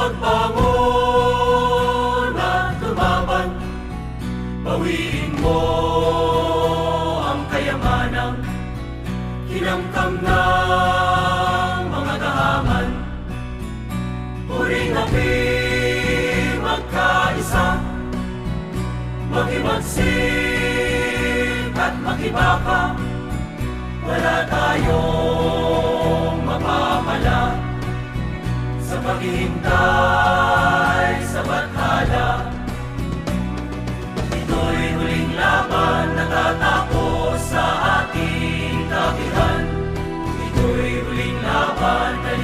Magbangon at lumaban Bawiin mo ang kayamanang Kinamkam ng mga kahaman Puring api magkaisa Makimagsik at makibaka. Wala tayong mapapala Sa paghihintay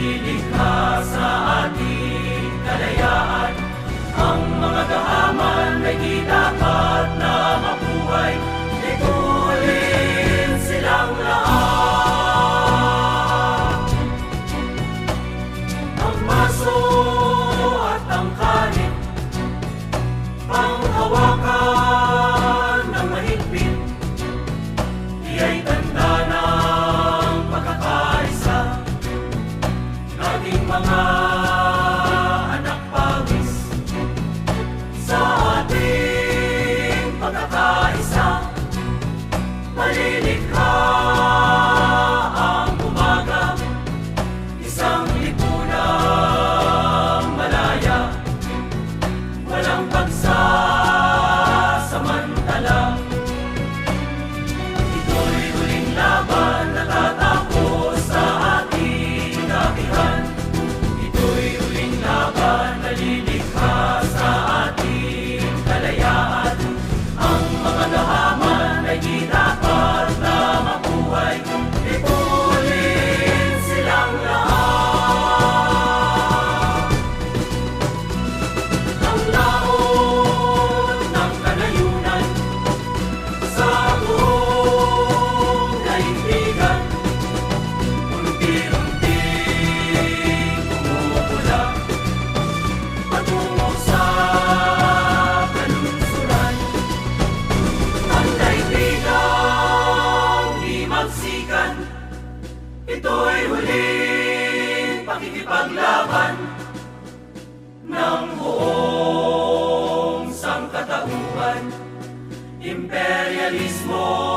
lilikha sa ating kalayaan. Ang mga kahaman ay di dapat na mabuhay. Itulin silang lahat. Ang maso at ang kanin. Panghawakan ng mahigpit. Iya'y kapulikan Ito'y huling pakikipaglaban Ng buong sangkatauhan Imperialismo.